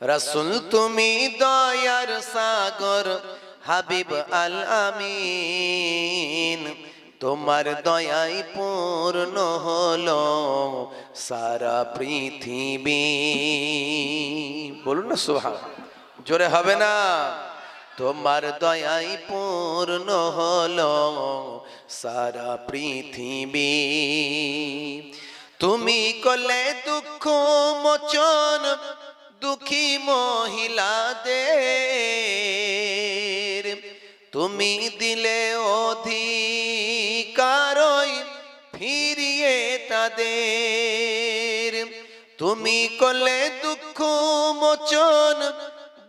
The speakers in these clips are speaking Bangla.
রসুল, তুমি দয়ার সাগর, হাবিব আল আমিন তোমার দয়াই পূর্ণ হলো সারা পৃথিবী। বলুন না সোহা জোরে হবে না? তোমার দয়াই পূর্ণ হলো সারা পৃথিবী। তুমি কলে দুঃখ মোচন দুঃখী মহিলাদের তুমি দিলে অধিকারই ফিরিয়ে তাদের। তুমি করলে দুঃখ মোচন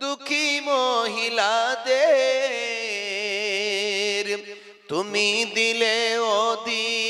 দুঃখী মহিলাদের। তুমি দিলে অধিকারই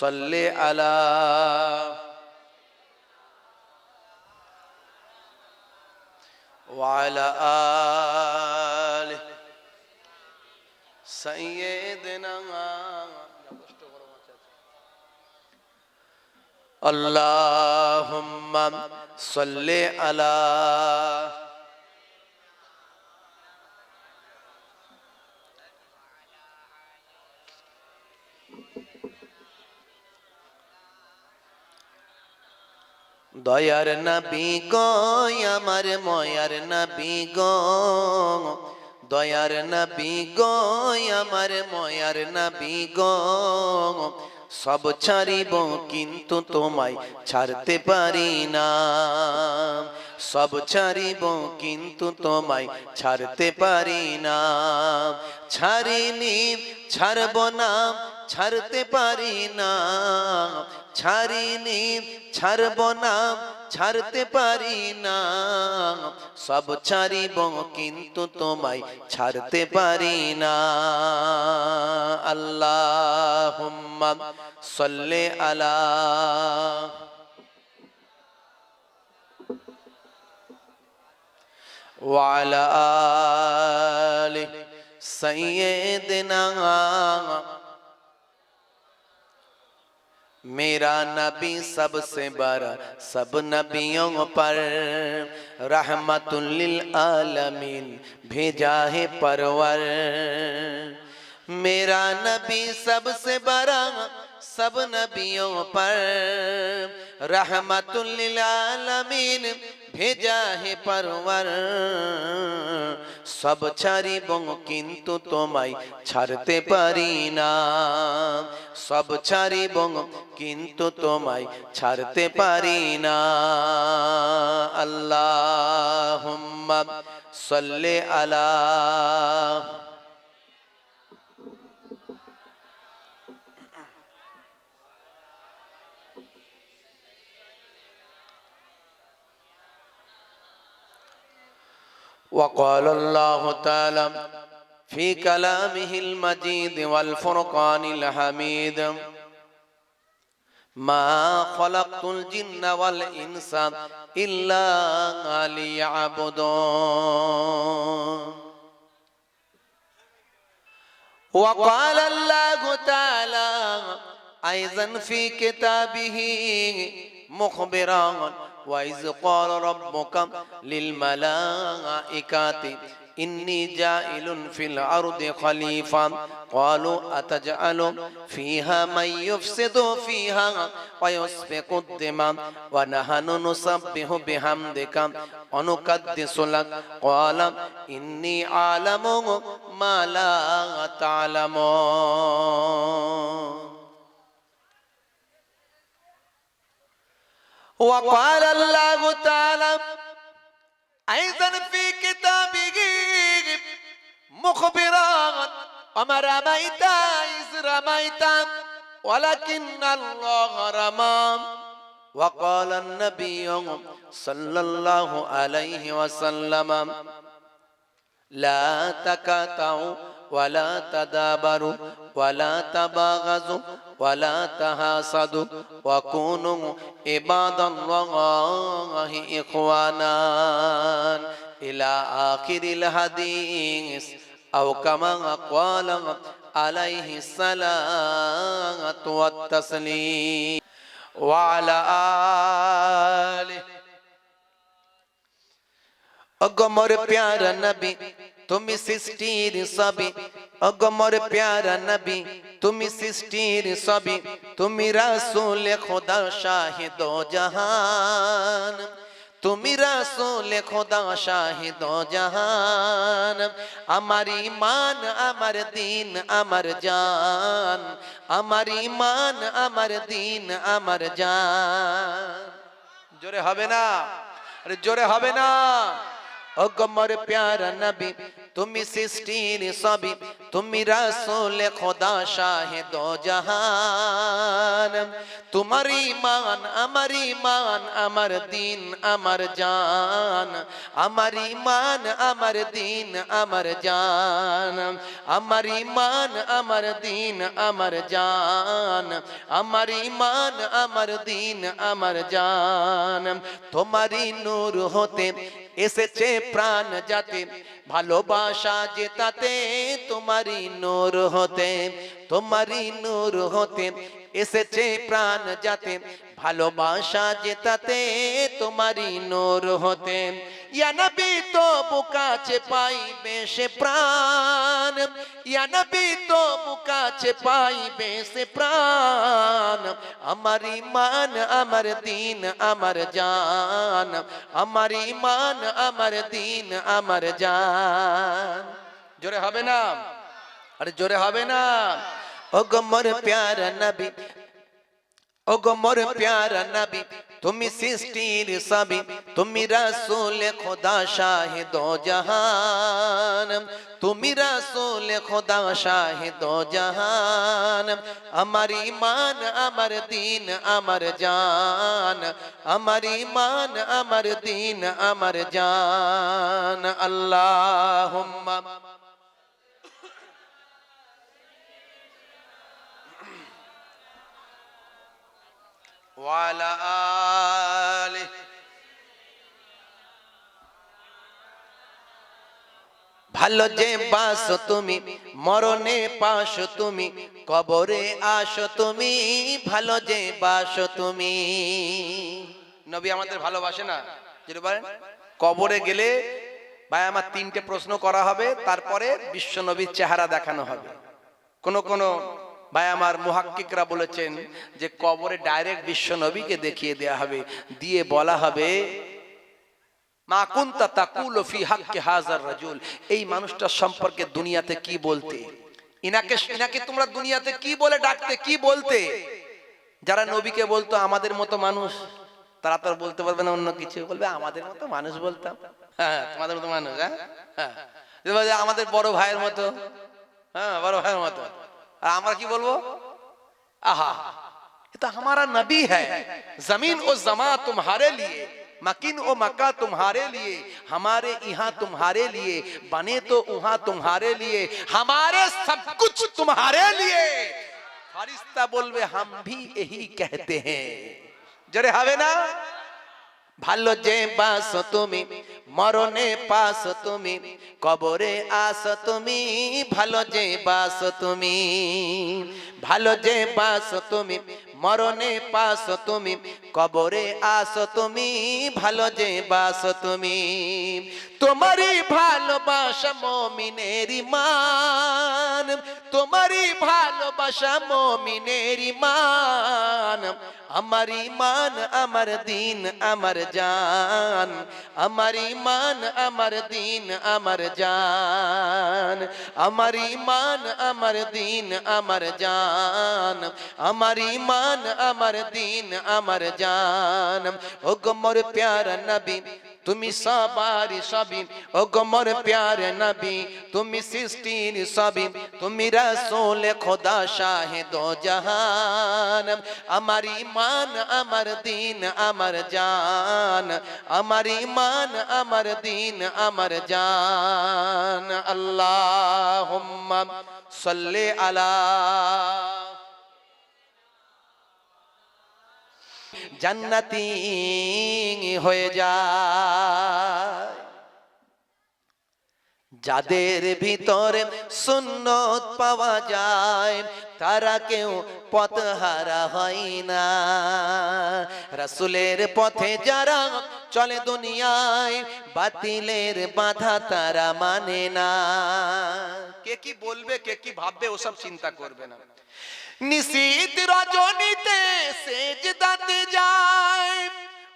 صل على وعلى آله سيدنا اللهم صل على দয়ার নবী গো, আমার ময়ার নবী গো। দয়ার নবী গো, আমার ময়ার নবী গো। সব ছাড়িব কিন্তু তোমায় ছাড়তে পারি না। সব ছাড়িব কিন্তু তোমায় ছাড়তে পারি না। ছাড়িনি, ছাড়ব না, ছাড়তে পারি না। ছাড়িনি ছাড়ব না ছাড়তে পারি না সব ছাড়িব কিন্তু তোমায় ছাড়তে পারি না আল্লাহ সল্লে আলা وعلى آل سيدنا मेरा नबी सबसे बड़ा सब नबियों पर रहमतुल्लिल आलमीन भेजा है परवर मेरा नबी सबसे बड़ा सब नबियों पर रहमतुल्लिल आलमीन ভেজা হে পারওয়ার, সব ছাড়িব কিন্তু তোমায় ছাড়তে পারি না। সব ছাড়িব কিন্তু তোমায় ছাড়তে পারি না। আল্লাহ সল্লে আলা وقال الله تعالى في كلامه المجيد والفرقان الحميد. ما خلقت الجن والإنس إلا ليعبدون. وقال الله تعالى أيضا في كتابه مخبرا وإذ قال ربك للملائكة إني جائل في الأرض خليفة قالوا أتجعل فيها من يفسد فيها ويسفك الدماء ونحن نسبح بحمدك ونقدس لك قال إني أعلم ما لا تعلمون وقال الله تعالى أيضا في كتابه مخبرا وما رميت إذ رميت ولكن الله رمى وقال النبي صلى الله عليه وسلم لا تكاتعوا ولا تدابروا ولا تباغزوا ولا تحاسدوا وكونوا عباد الله إخوانا إلى آخر الحديث أو كما قال عليه الصلاة والتسليم وعلى آله অগমর প্যারা নবী তুমি সৃষ্টির সবই অগমর প্যারা নবী তুমি সৃষ্টির সবই, তুমি রাসূল খোদা শাহিদ জাহান। তুমি রাসূল খোদা শাহিদ জাহান। আমার ইমান আমার দিন, আমার জান। আমার ইমান আমার দিন, আমার জান। জোরে হবে না? আরে জোরে হবে না? ও গমর প্যারা নবী তুমি সৃষ্টির সবই তুমি রাসূল খোদা শাহিদ জাহান। তোমার ইমান আমার ইমান আমার দিন আমার জান। আমার ইমান আমার দিন আমার জান। আমার ইমান আমার দিন আমার জান। আমার ইমান আমার দিন আমার জান। তোমারই নূর হতে এসেছে প্রাণ যাতে ভালোবাসা জেতাতে তোমারই নূর হতে তোমারই নূর হতে এসেছে প্রাণ যাতে ভালোবাসা জেতাতে তোমারই নূর হতে। ইয়া নবী তো বুকাছে পাইবে সে প্রাণ। ইয়া নবী তো বুকাছে পাইবে সে প্রাণ। আমার ইমান, আমার দিন, আমার জান। আমার ইমান, আমার দিন, আমার জান। জোরে হবে না? আরে জোরে হবে না? ও গমর প্যারা নবী ও গমর প্যারা নবী, তুমি সৃষ্টির সবই তুমি রাসূল খোদা শাহিদ জাহান। তুমি রাসূল খোদা শাহিদ জাহান। আমার ইমান আমার দিন, আমার জান। আমার ইমান আমার দিন, আমার জান। আল্লাহুম্মা। وعلى آله ভালো যে বাস তুমি মরণে পাশ তুমি কবরে আসো তুমি ভালো যে বাস তুমি নবী আমাদের ভালোবাসে না যেটা বলেন কবরে গেলে ভাই আমার তিনটে প্রশ্ন করা হবে তারপরে বিশ্ব নবীর চেহারা দেখানো হবে কোন কোন ভাই, আমার মুহাক্কিকরা বলেছেন যে কবরে ডাইরেক্ট বিশ্ব নবীকে দেখিয়ে দেয়া হবে, দিয়ে বলা হবে, মা কুনতা তাকুল ফি হাক্কি হাজার রাজুল, এই মানুষটার সম্পর্কে দুনিয়াতে কি বলতে? ইনাকে ইনাকে তোমরা দুনিয়াতে কি বলে ডাকতে, কি বলতে? যারা নবীকে বলতো আমাদের মতো মানুষ, তারা তো বলতে পারবে না অন্য কিছু, বলবে আমাদের মতো মানুষ বলতাম। হ্যাঁ তোমাদের মতো মানুষ হ্যাঁ হ্যাঁ। আমাদের বড় ভাইয়ের মতো হ্যাঁ বড় ভাইয়ের মতো। আর আমরা কি বলবো आहा ये तो हमारा नबी है जमीन और जमा तुम्हारे लिए मकिन और मक्का तुम्हारे लिए हमारे यहाँ तुम्हारे लिए बने तो वहां तुम्हारे लिए हमारे सब कुछ तुम्हारे लिए फरिश्ता बोलवे हम भी यही कहते हैं जरे हवे ना ভালো যে বাস তুমি, মরণে পাস তুমি, কবরে আস তুমি, ভালো যে বাস তুমি, ভালো যে বাস তুমি মরণে পাস তুমি, কবরে আস তুমি, ভালো যে বাস তুমি। তোমারই ভালোবাসা মমিনের মান তোমারই ভালোবাসা মমিনের মান আমার ইমান, আমার দিন, আমার জান আমার ইমান, আমার দিন, আমার জান। আমার ইমান, আমার দিন, আমার জান। আমার ইমান, আমার দিন, আমার জান। ও গমর প্যারা নবী তুমি সবার সবই। ও গমর প্যারে নবী, তুমি সৃষ্টির সবই। তুমি রসুল, খোদা শাহেদ জাহান। আমার ইমান আমার দিন, আমার জান। আমার ইমান আমার দিন, আমার জান। আল্লাহ সাল্লে আলা জান্নাতি হয়ে যায়। যাদের ভিতরে সুন্নত পাওয়া যায়, তারা কেউ পথহারা হয় না। রাসুলের পথে যারা চলে দুনিয়ায়, বাতিলের বাধা তারা মানে না। কে কি বলবে, কে কি ভাববে, ওসব চিন্তা করবে না। নিশীত রজনীতে সেজ সেজদাতে যায়।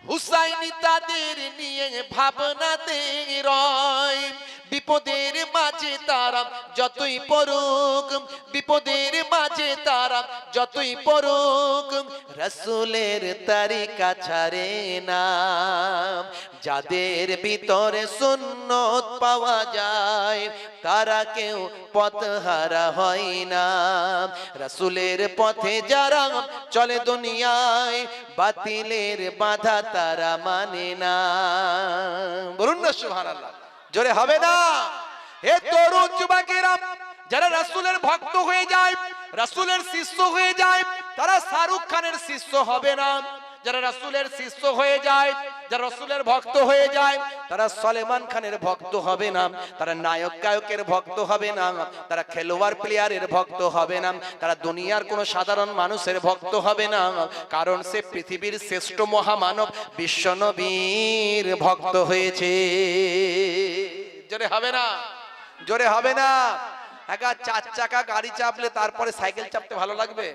হুসাইনি তাদের নিয়ে ভাবনাতে রয়। বিপদের মাঝে তারা যতই পড়ুক, বিপদের মাঝে তারা যতই পড়ুক, রসুলের তারিকা ছাড়ে না। যাদের ভিতরে সুন্নত পাওয়া যায়, তারা কেউ পথহারা হয় না। রসুলের পথে যারা চলে দুনিয়ায়, বাতিলের বাধা তারা মানে না। বলুন না, সুবহানাল্লাহ। জোরে হবে না? হে তরুণ যুবকেরা, যারা রাসূলের ভক্ত হয়ে যায়, রাসূলের শিষ্য হয়ে যায়, তারা শাহরুখ খানের শিষ্য হবে না। যারা রাসূলের শিষ্য হয়ে যায়, যারা রসুলের ভক্ত হয়ে যায়, তারা সলেমান খানের ভক্ত হবে না, তারা নায়ক গায়কের ভক্ত হবে না, তারা খেলোয়াড় প্লেয়ারের ভক্ত হবে না, তারা দুনিয়ার কোনো সাধারণ মানুষের ভক্ত হবে না, কারণ সে পৃথিবীর শ্রেষ্ঠ মহামানব বিশ্বনবীর ভক্ত হয়েছে। জোরে হবে না? জোরে হবে না। একা চার চাকা গাড়ি চাপলে তারপরে সাইকেল চাপতে ভালো লাগবে?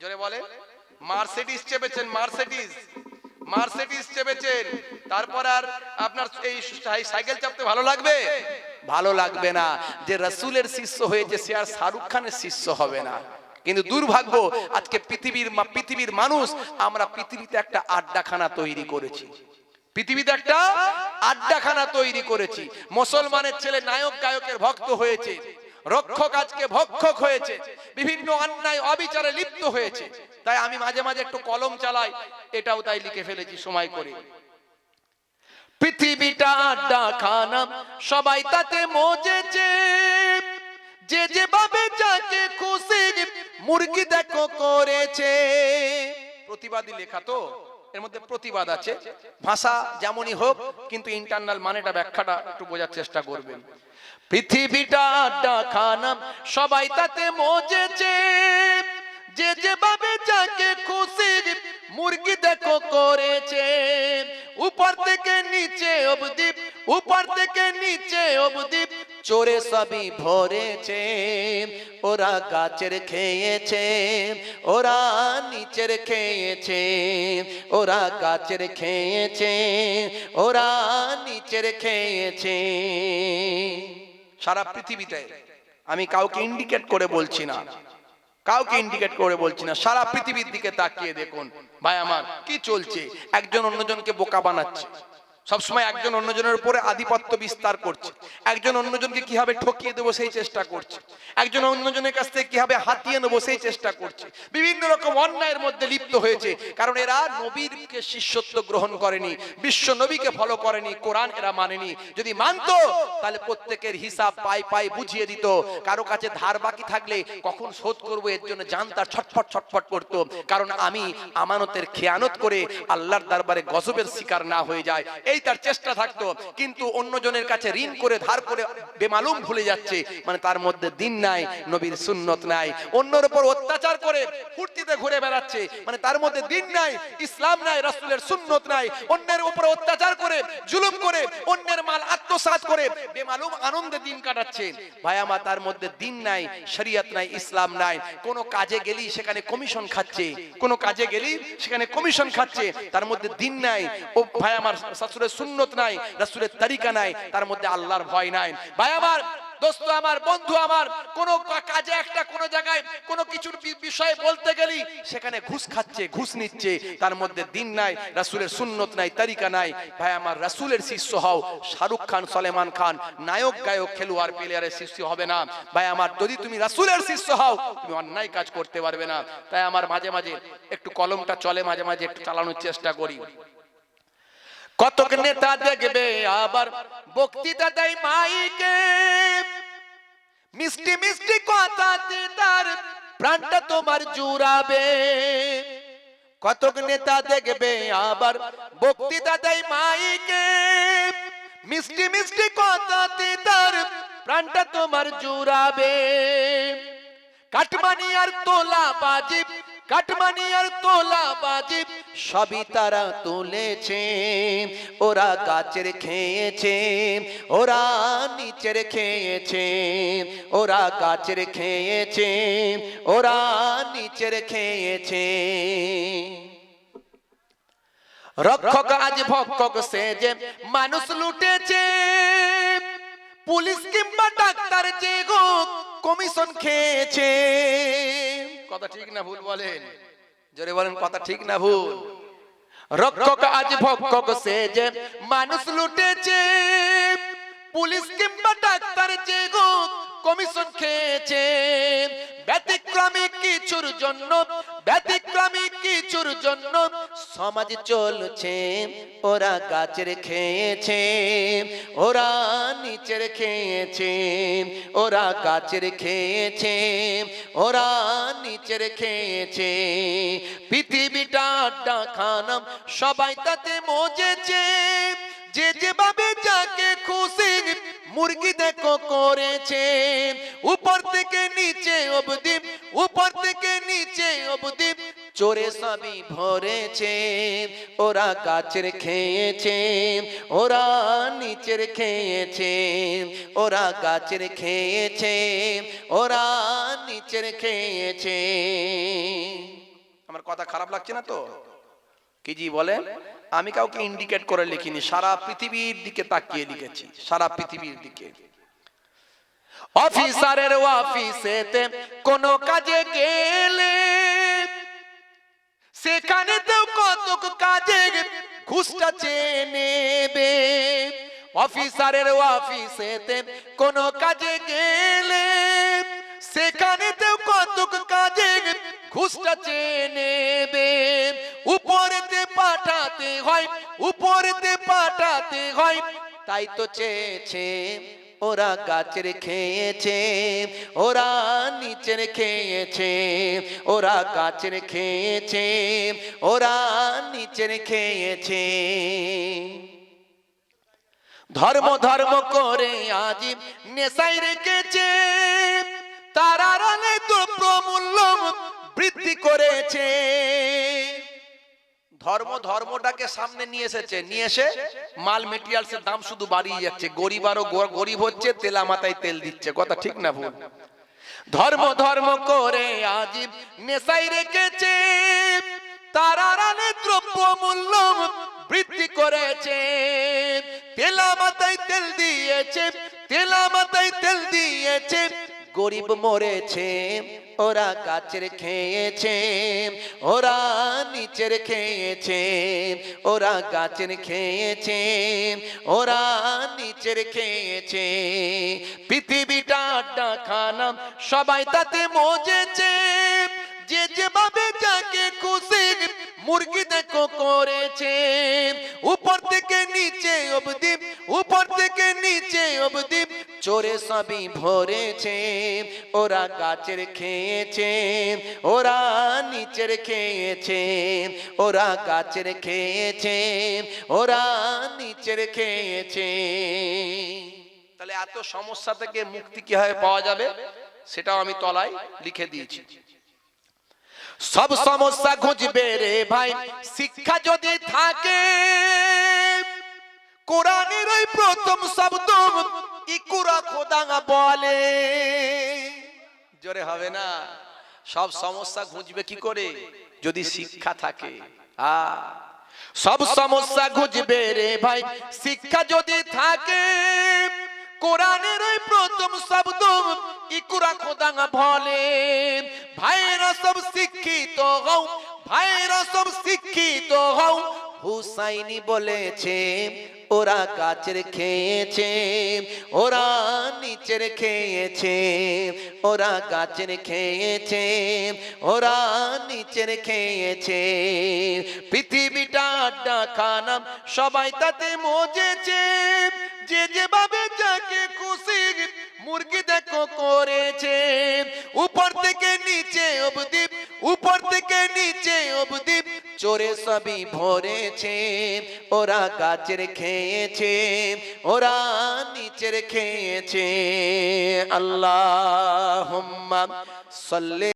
জোরে বলে। মার্সিডিস চেপেছেন মার্সিডিস মার্সিডিস চেপেছেন। তারপর আর আপনার এই সাইকেল চাপতে ভালো লাগবে? ভালো লাগবে না। যে রসুলের শিষ্য হয়েছে, সে আর শাহরুখ খানের শিষ্য হবে না। কিন্তু দুর্ভাগ্য, আজকে পৃথিবীর পৃথিবীর মানুষ, আমরা পৃথিবীতে একটা আড্ডাখানা তৈরি করেছি। পৃথিবীতে একটা আড্ডাখানা তৈরি করেছি। মুসলমানের ছেলে নায়ক গায়কের ভক্ত হয়েছে, রক্ষক আজকে ভক্ষক হয়েছে, বিভিন্ন অন্যায় অবিচারে লিপ্ত হয়েছে। তাই আমি মাঝে মাঝে একটু কলম চালাই, এটাও তাই লিখে ফেলেছি সময় করে। পৃথিবীটা আড্ডা খানা সবাই তাতে মজেছে। যে যেভাবে যাকে খুশি, মুরগি দেখো করেছে। প্রতিবাদী লেখা তো? এর মধ্যে প্রতিবাদ আছে। ভাষা যেমনই হোক, কিন্তু ইন্টারনাল মানেটা, ব্যাখ্যাটা একটু বোঝার চেষ্টা করবেন। পৃথিবীটা সবাই তাতে মজেছে। যে যেভাবে যাকে খুশি মুরগি দেখো করেছে। উপর থেকে নিচে অবধি, উপর থেকে নিচে অবধি চোরে সবই ভরেছে, ওরা গাছের খেয়েছে, ওরা নিচের খেয়েছে, ওরা গাছের খেয়েছে, ওরা নিচের খেয়েছে। সারা পৃথিবীতে আমি কাউকে ইন্ডিকেট করে বলছি না। কাউকে ইন্ডিকেট করে বলছি না। সারা পৃথিবীর দিকে তাকিয়ে দেখুন। ভাই আমার, কি চলছে? একজন অন্যজনকে বোকা বানাচ্ছে। সবসময় একজন অন্যজনের উপরে আধিপত্য বিস্তার করছে। একজন অন্যজনকে কীভাবে ঠকিয়ে দেবো সেই চেষ্টা করছে। একজন অন্যজনের কাছ থেকে কীভাবে হাতিয়ে নেব সেই চেষ্টা করছে। বিভিন্ন রকম অন্যায়ের মধ্যে লিপ্ত হয়েছে। কারণ এরা নবীরকে শিষ্যত্ব গ্রহণ করেনি বিশ্ব নবীকে ফলো করেনি কোরআন এরা মানেনি। যদি মানতো তাহলে প্রত্যেকের হিসাব পাই পাই বুঝিয়ে দিত। কারও কাছে ধার বাকি থাকলে কখন শোধ করব এর জন্য জান তার ছটফট ছটফট করতো। কারণ আমি আমানতের খেয়ানত করে আল্লাহর দরবারে গজবের শিকার না হয়ে যায় এই তার চেষ্টা থাকতো। কিন্তু অন্যজনের কাছে ঋণ করে ধার করে বেমালুম ভুলে যাচ্ছে। মানে তার মধ্যে দিন নাই, নবীর সুন্নত নাই। অন্যর উপর অত্যাচার করে ফুর্তিতে ঘুরে বেড়াচ্ছে। মানে তার মধ্যে দিন নাই, ইসলাম নাই, রাসূলের সুন্নত নাই। অন্যের উপর অত্যাচার করে, জুলুম করে, অন্যের মাল আত্মসাৎ করে বেমালুম আনন্দে দিন কাটাচ্ছে। ভাই আমার, তার মধ্যে দিন নাই, শরিয়ত নাই, ইসলাম নাই। কোনো কাজে গেলি সেখানে কমিশন খাচ্ছে। কোনো কাজে গেলি সেখানে কমিশন খাচ্ছে। তার মধ্যে দিন নাই। ও ভাই আমার শাশুড়ের সুন্নত নাই, রাসূলের তরিকা নাই, তার মধ্যে আল্লাহর ভয় নাই। ভাই আমার, দোস্ত আমার, বন্ধু আমার, কোন কাজে একটা কোন জায়গায় কোন কিছুর বিষয়ে বলতে গেলি, সেখানে ঘুষ খাচ্ছে, ঘুষ নিচ্ছে, তার মধ্যে দিন নাই, রাসূলের সুন্নত নাই, তরিকা নাই। ভাই আমার, রাসূলের শিষ্য হও, শাহরুখ খান, সলেমান খান, নায়ক গায়ক খেলোয়াড় প্লেয়ারের শিষ্য হবে না। ভাই আমার, যদি তুমি রাসূলের শিষ্য হও, তুমি অন্যায় কাজ করতে পারবে না। তাই আমার মাঝে মাঝে একটু কলমটা চলে, মাঝে মাঝে একটু চালানোর চেষ্টা করি। কতক নেতা দেখবে আবার বক্তৃতা দেয় মাইকে। মিষ্টি মিষ্টি কথাতে তার প্রাণটা তোমার জুড়াবে। কতক নেতা দেখবে আবার বক্তৃতা দেয় মাইকে। মিষ্টি মিষ্টি কথাতে তার প্রাণটা তোমার জুড়াবে। কাটমানি আর তোলা বাজিব, কাটমানি আর তোলা বাজি সবই তারা তুলেছে। ওরা গাছের খেয়েছে, ওরা নিচের খেয়েছে, ওরা গাছের খেয়েছে, ওরা নিচের খেয়েছে। রক্ষক আজ ভক্ষক সে যে মানুষ লুটেছে, পুলিশ কিংবা ডাক্তার যে কমিশন খেয়েছে। কথা ঠিক না, ভুল বলেন। জোরে বলেন, কথা ঠিক না ভুল? রক্ষক আজ ভক্ষক সে যে মানুষ লুটেছে, পুলিশ কিংবা ডাক্তার যে গো কমিশন খেয়েছে। ব্যতিক্রমী কিছুর জন্য, ব্যতিক্রমী কিছুর জন্য সমাজ চলছে, ওরা গাছের খেয়েছে, ওরা নিচের খেয়েছে, ওরা গাছের খেয়েছে, ওরা নিচের খেয়েছে। পৃথিবীটা আড্ডা খানাম সবাই তাতে মজেছে। যে যেভাবে যাকে খুশি চোরে সবই ভরেছে, ওরা গাছের খেয়েছে, ওরা নিচের খেয়েছে, ওরা গাছের খেয়েছে, ওরা নিচের খেয়েছে। আমার কথা খারাপ লাগছে না তো? কি জি বলেন? আমি কাউকে ইন্ডিকেট করে লিখিনি, সারা পৃথিবীর দিকে তাকিয়ে লিখেছি, সারা পৃথিবীর দিকে। অফিসারের অফিসেতে কোন কাজে গেলে সেখানে তো কত কাজে ঘুষটা চেয়ে নেবে। অফিসারের অফিসেতে কোন কাজে গেলে সেখানে তো কত কাজে ঘুষটা চেয়ে নেবে। উপরেতে পাঠাতে হয়, উপরেতে পাঠাতে হয়, তাই তো চেয়েছে ওরা গাছের খেয়েছে, ওরা নিচের খেয়েছে, ওরা গাছের খেয়েছে, ওরা নিচের খেয়েছে। ধর্ম ধর্ম করে আজ নেশাই রেখেছে, তারা রানে দ্রব্য মূল্য বৃদ্ধি করেছে। ধর্ম ধর্মটাকে সামনে নিয়ে এসেছে, নিয়ে এসে মাল মেটেরিয়ালস এর দাম শুধু বাড়িয়ে যাচ্ছে। গরিব আরও গরিব হচ্ছে, তেলা মাথায় তেল দিচ্ছে। কথা ঠিক না ভুল? ধর্ম ধর্ম করে আজীব নেশাই রেখেছে। তারা রানে দ্রব্য মূল্য বৃদ্ধি করেছে। তেলা মাথায় তেল দিয়েছে, তেলা মাথায় তেল দিয়েছে। গরিব মরেছে। ওরা গাছের খেয়েছে, ওরা নিচের খেয়েছে, ওরা গাছের খেয়েছে, ওরা নিচের খেয়েছে। পৃথিবীটা আড্ডা খানাম সবাই তাতে মজেছে। যে যেভাবে যাকে খুশি মুরগি দেখো করেছে। উপর থেকে নিচে অবধি, উপর থেকে নিচে অবধি চোরে সবই ভরেছে ওরা গাছের খেয়েছে ওরা নিচের খেয়েছে ওরা গাছের খেয়েছে ওরা নিচের খেয়েছে। তাহলে এত সমস্যা থেকে মুক্তি কীভাবে পাওয়া যাবে? সেটাও আমি তলায় লিখে দিয়েছি। সব সমস্যা খুঁজবে রে ভাই শিক্ষা যদি থাকে কোরআনের ওই প্রথম শব্দ ইকুরা খোদাঙ্গা বলে। জোরে হবে না? সব সমস্যা খুঁজবে কি করে? যদি শিক্ষা থাকে। আ। সব সমস্যা খুঁজবে রে ভাই। শিক্ষা যদি থাকে, কোরআনের ওই প্রথম শব্দ ইকুরা খোদা বলে। ভাইরা সব শিক্ষিত হও, ভাইরা সব শিক্ষিত হও। হুসাইনি বলেছে ওরা গাছের খেয়েছে, ওরা নিচের খেয়েছে, ওরা গাছের খেয়েছে, ওরা নিচের খেয়েছে। পৃথিবীটা আড্ডা খানাম, সবাই তাতে মজেছে। যে যেভাবে যাকে খুশি মুরগি দেখো করেছে। উপর থেকে নিচে অবধি, উপর থেকে নিচে অবধি চোরে সবই ভরেছে ওরা গাছের খেয়েছে ওরা নিচের খেয়েছে। আল্লাহ সাল্লে